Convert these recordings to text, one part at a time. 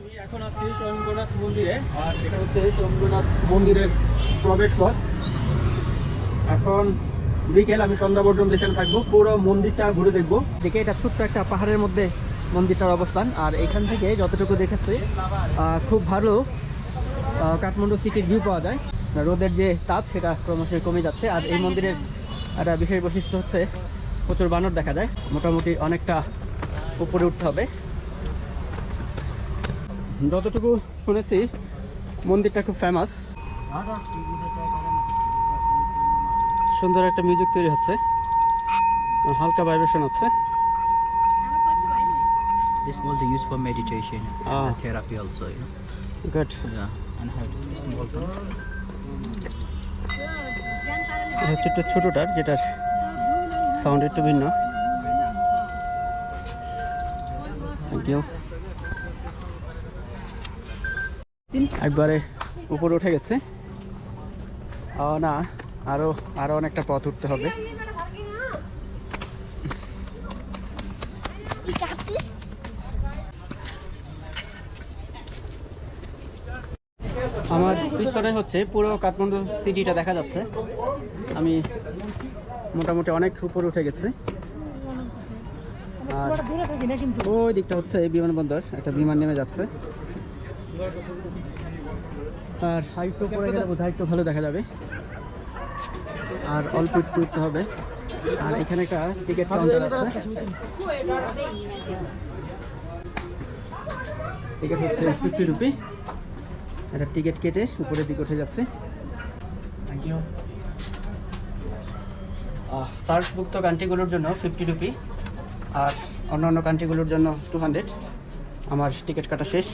আমি এখন আছি স্বয়ংগনাথ মন্দিরে, আর এটা হচ্ছে স্বয়ংগনাথ মন্দিরের প্রবেশ পথ এখন বিকেল, আমি সন্ধ্যা পর্যন্ত এখানে থাকব। পুরো মন্দিরটা ঘুরে দেখব। দেখে এটা ছোট্ট একটা পাহাড়ের মধ্যে মন্দিরটার অবস্থান। আর এখান থেকে যতটুকু দেখেছি খুব ভালো কাঠমান্ডু সিটির ভিউ পাওয়া যায়। রোদের যে তাপ, সেটা ক্রমশ কমে যাচ্ছে। আর এই মন্দিরের একটা বিশেষ বৈশিষ্ট্য হচ্ছে, প্রচুর বানর দেখা যায়। মোটামুটি অনেকটা উপরে উঠতে হবে। যতটুকু শুনেছি মন্দিরটা খুব ফেমাস সুন্দর একটা মিউজিক তৈরি হচ্ছে হালকা ভাইব্রেশন হচ্ছে This was used for meditation Ah. and therapy also, you know. Good Yeah, and have small one. হচ্ছে একটা ছোটোটার যেটার সাউন্ড একটু ভিন্ন থ্যাংক ইউ একবারে উপরে উঠে গেছে। না আরও আরও অনেকটা পথ উঠতে হবে। আমার পিছনে হচ্ছে পুরো কাঠমান্ডু সিটিটা দেখা যাচ্ছে। আমি মোটামুটি অনেক উপরে উঠে গেছি। আর ওই দিকটা হচ্ছে বিমানবন্দর, একটা বিমান নেমে যাচ্ছে। আর হাইটটা উপরে গেলে বোধ একটু ভালো দেখা যাবে। আর অল্প একটু উঠতে হবে। আর এখানে একটা টিকিট কাউন্টার আছে। টিকিট হচ্ছে ফিফটি রুপি একটা টিকিট কেটে উপরের দিকে উঠে যাচ্ছে। থ্যাংক ইউ সার্চভুক্ত কান্ট্রিগুলোর জন্য ফিফটি রুপি আর অন্যান্য কান্ট্রিগুলোর জন্য টু হান্ড্রেড আমার টিকিট কাটা শেষ।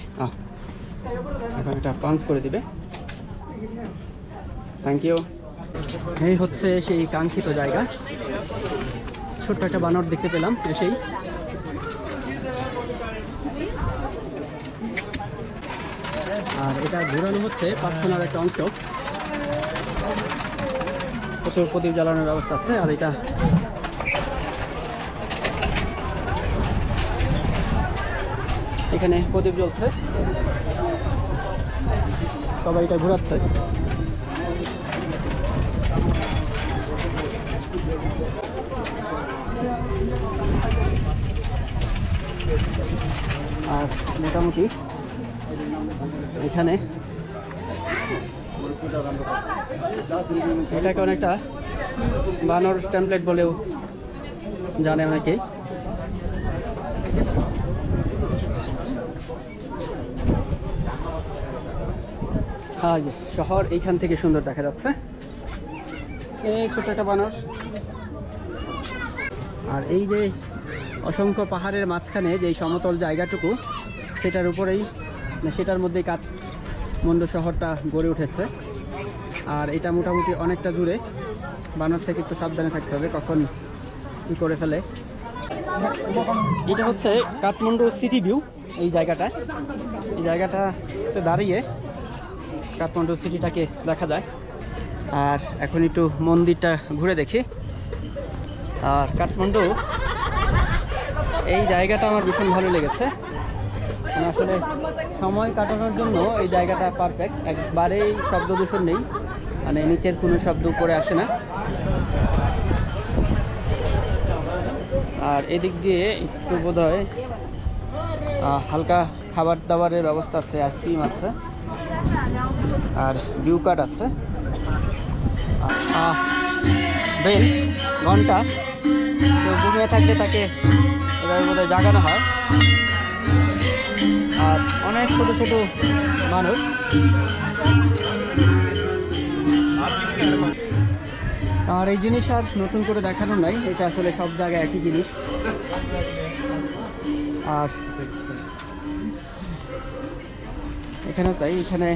এখন এটা পাঞ্চ করে দিবে। থ্যাংক ইউ এই হচ্ছে সেই কাঙ্ক্ষিত জায়গা। ছোট্ট একটা বানর দেখতে পেলাম এসেই আর এটা ঘোরানো হচ্ছে প্রার্থনার একটা অংশ। প্রচুর প্রদীপ জ্বালানোর ব্যবস্থা আছে, আর এটা এখানে প্রদীপ জ্বলছে। সবাই এটা ঘোরাচ্ছে। আর মোটামুটি এখানে এটাকে অনেকটা বানর টেমপ্লেট বলেও জানে অনেকেই হ্যাঁ শহর এইখান থেকে সুন্দর দেখা যাচ্ছে। এই ছোট একটা বানর। আর এই যে অসংখ্য পাহাড়ের মাঝখানে যে সমতল জায়গাটুকু, সেটার উপরেই মানে সেটার মধ্যেই কাঠমান্ডু শহরটা গড়ে উঠেছে। আর এটা মোটামুটি অনেকটা দূরে। বানর থেকে একটু সাবধানে থাকতে হবে, কখন কী করে ফেলে। এটা হচ্ছে কাঠমান্ডু সিটি ভিউ, এই জায়গাটা এই জায়গাটাতে দাঁড়িয়ে কাঠমান্ডু সিটিটাকে দেখা যায়। আর এখন একটু মন্দিরটা ঘুরে দেখি। আর কাঠমান্ডু, এই জায়গাটা আমার ভীষণ ভালো লেগেছে। মানে আসলে সময় কাটানোর জন্য এই জায়গাটা পারফেক্ট একবারেই শব্দ দূষণ নেই। মানে নিচের কোনো শব্দ উপরে আসে না। আর এদিক দিয়ে একটু বোধ হয় হালকা খাবার দাবারের ব্যবস্থা আছে আইসক্রিম আছে। আর ভিউ কার্ড আছে। বেল ঘণ্টা। তো ঘুমিয়ে থাকলে তাকে এভাবে বোধহয় জাগানো হয়। আর অনেক ছোটো ছোটো মানুষ। আর এই জিনিস আর নতুন করে দেখানো নাই। এটা আসলে সব জায়গায় একই জিনিস। আর এখানেও তাই, এখানে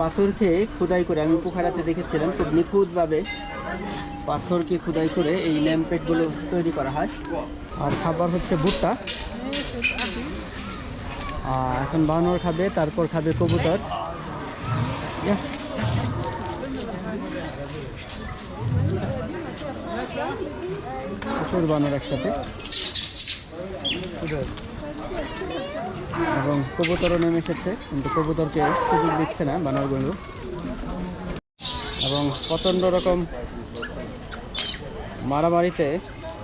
পাথরকে খোদাই করে, আমি পোখারাতে দেখেছিলাম খুব নিখুঁতভাবে পাথরকে খোদাই করে এই ল্যাম্পেটগুলো তৈরি করা হয়। আর খাবার হচ্ছে ভুট্টা। আর এখন বানর খাবে, তারপর খাবে কবুতর। বানর একসাথে। এবং কবুতরও নেমে এসেছে, কিন্তু কবুতরকে সুযোগ দিচ্ছে না বানরগুলো এবং প্রচণ্ড রকম মারামারিতে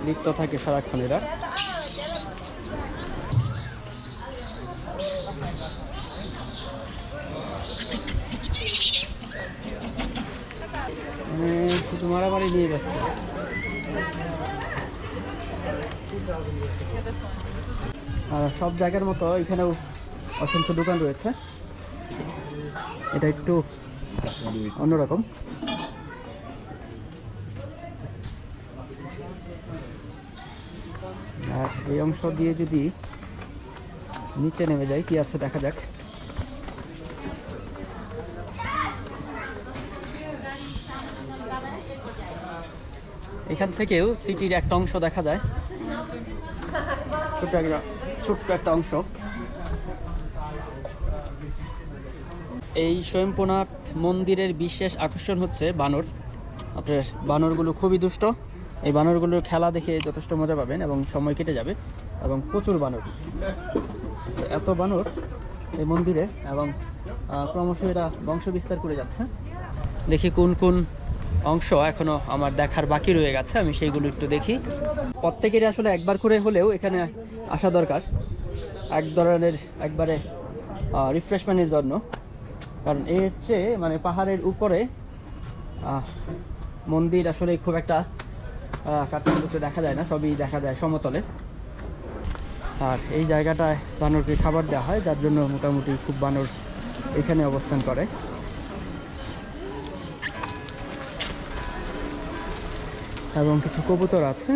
লিপ্ত থাকে সারাক্ষণ এরা মানে শুধু মারামারি নিয়ে ব্যস্ত। সব জায়গার মতো এখানেও অসংখ্য দোকান রয়েছে। এটা একটু অন্যরকম। আর এই অংশ দিয়ে যদি নিচে নেমে যাই, কি আছে দেখা যাক। এখান থেকেও সিটির একটা অংশ দেখা যায়। ছোট্ট একটা ছোট্ট একটা অংশ। এই স্বয়ংপনাথ মন্দিরের বিশেষ আকর্ষণ হচ্ছে বানর। আপনার বানরগুলো খুবই দুষ্ট। এই বানরগুলোর খেলা দেখে যথেষ্ট মজা পাবেন এবং সময় কেটে যাবে এবং প্রচুর বানর। এত বানর এই মন্দিরে এবং ক্রমশ এরা বংশ বিস্তার করে যাচ্ছে। দেখি কোন কোন অংশ এখনও আমার দেখার বাকি রয়ে গেছে, আমি সেইগুলো একটু দেখি। প্রত্যেকেরই আসলে একবার করে হলেও এখানে আসা দরকার। এক ধরনের একবারে রিফ্রেশমেন্টের জন্য। কারণ এর চেয়ে মানে পাহাড়ের উপরে মন্দির আসলে খুব একটা কাঠমান্ডুতে দেখা যায় না, সবই দেখা যায় সমতলে। আর এই জায়গাটায় বানরকে খাবার দেওয়া হয়, যার জন্য মোটামুটি খুব বানর এখানে অবস্থান করে। এবং কিছু কবুতর আছে।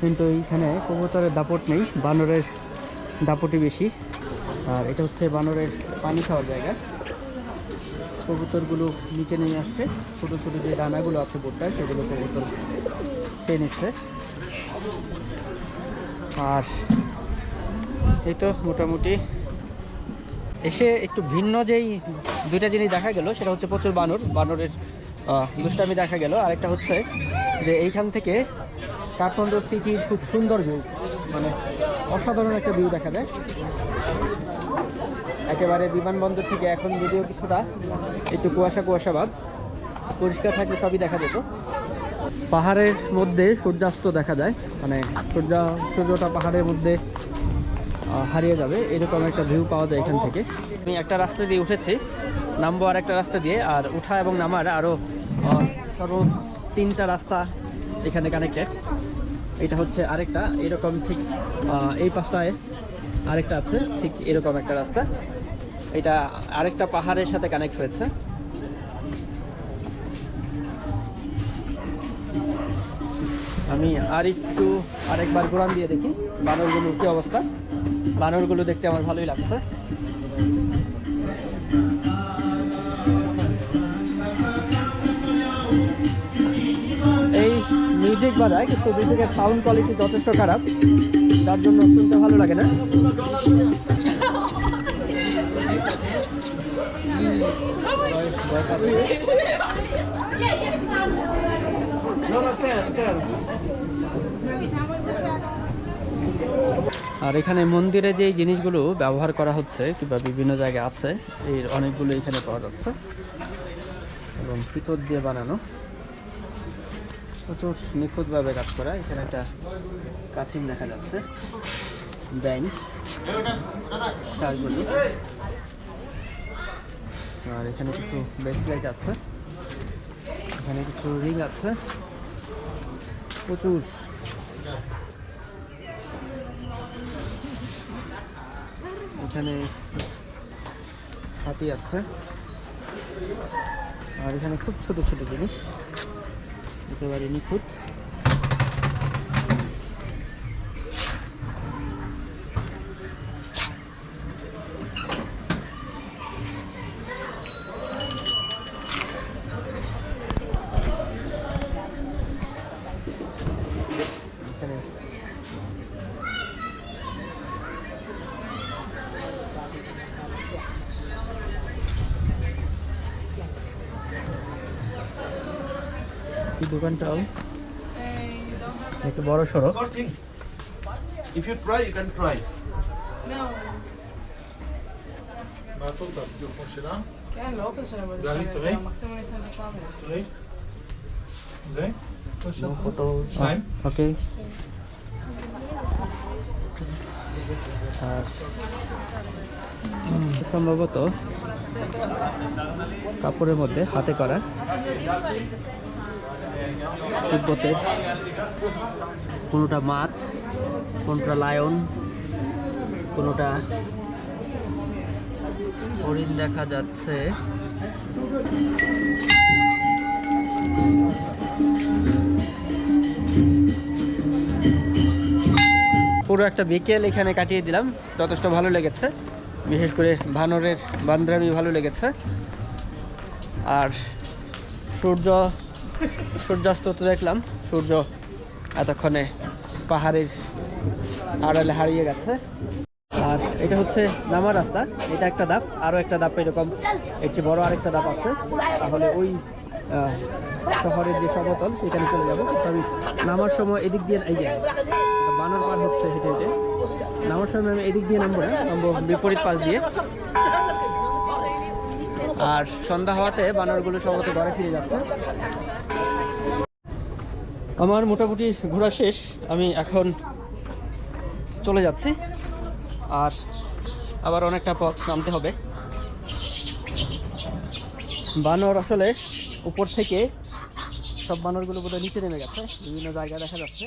কিন্তু এইখানে কবুতরের দাপট নেই, বানরের দাপটই বেশি। আর এটা হচ্ছে বানরের পানি খাওয়ার জায়গা। কবুতরগুলো নিচে নেমে আসছে। ছোটো ছোটো যে দানাগুলো আছে বোটটায়, সেগুলো কবুতর খেয়ে নিচ্ছে। আর এই তো মোটামুটি এসে একটু ভিন্ন যেই দুইটা জিনিস দেখা গেল, সেটা হচ্ছে প্রচুর বানর। বানরের দুষ্টামি দেখা গেল। আরেকটা হচ্ছে যে এইখান থেকে কাঠমান্ডু সিটির খুব সুন্দর ভিউ মানে অসাধারণ একটা ভিউ দেখা যায়। একেবারে বিমানবন্দর থেকে এখন যদিও কিছুটা একটু কুয়াশা কুয়াশা ভাব, পরিষ্কার থাকলে সবই দেখা যেত। পাহাড়ের মধ্যে সূর্যাস্ত দেখা যায় মানে সূর্য সূর্যটা পাহাড়ের মধ্যে হারিয়ে যাবে। এরকম একটা ভিউ পাওয়া যায় এখান থেকে। আমি একটা রাস্তা দিয়ে উঠেছি, নামবো আর একটা রাস্তা দিয়ে, আর উঠা এবং নামার আরও সর্ব তিনটা রাস্তা এখানে কানেক্টেড এটা হচ্ছে আরেকটা, এরকম ঠিক এই পাশটায় আরেকটা আছে, ঠিক এরকম একটা রাস্তা। এটা আরেকটা পাহাড়ের সাথে কানেক্ট হয়েছে। আমি আর একটু আরেকবার ঘোরান দিয়ে দেখি, বানরগুলোর কি অবস্থা। বানরগুলো দেখতে আমার ভালোই লাগছে। এই মিউজিক বাজায়, কিন্তু মিউজিকের সাউন্ড কোয়ালিটি যথেষ্ট খারাপ। যার জন্য শুনতে ভালো লাগে না। আর এখানে মন্দিরে যে জিনিসগুলো ব্যবহার করা হচ্ছে, কিংবা বিভিন্ন জায়গায় আছে এর অনেকগুলো এখানে পাওয়া যাচ্ছে। এবং পিতর দিয়ে বানানো। প্রচুর নিখুঁতভাবে কাজ করা। এখানে একটা কাছিম দেখা যাচ্ছে। ব্যাং শালগুলি। আর এখানে কিছু বেসলাইট আছে। এখানে কিছু রিং আছে। প্রচুর এখানে হাতি আছে। আর এখানে খুব ছোট ছোট জিনিস। একেবারে নিখুঁত। কি দোকানটাও। একটু বড় সড়ো if you try you can try সম্ভবত কাপড়ের মধ্যে হাতে করা। তিব্বতের। কোনোটা মাছ, কোনোটা লায়ন, কোনোটা হরিণ দেখা যাচ্ছে। পুরো একটা বিকেল এখানে কাটিয়ে দিলাম। যথেষ্ট ভালো লেগেছে। বিশেষ করে ভানরের বান্দ্রামি ভালো লেগেছে। আর সূর্য সূর্যাস্ত তো দেখলাম, সূর্য এতক্ষণে পাহাড়ের আড়ালে হারিয়ে গেছে। আর এটা হচ্ছে নামার রাস্তা, এটা একটা দাপ আরও একটা ধাপ এরকম। এর চেয়ে বড় আরেকটা ধাপ আছে। তাহলে ওই শহরের যে সমতল সেখানে চলে যাব। আমি নামার সময় এদিক দিয়ে, এই যে একটা বানর পার হচ্ছে হেঁটে হেঁটে। নামার সময় আমি এদিক দিয়ে নামবো না, নামবো বিপরীত পাশ দিয়ে। আর সন্ধ্যা হওয়াতে বানরগুলো সম্ভবত ঘরে ফিরে যাচ্ছে। আমার মোটামুটি ঘোরা শেষ, আমি এখন চলে যাচ্ছি। আর আবার অনেকটা পথ নামতে হবে। বানর আসলে উপর থেকে সব বানরগুলো বোধহয় নিচে নেমে গেছে, বিভিন্ন জায়গায় দেখা যাচ্ছে।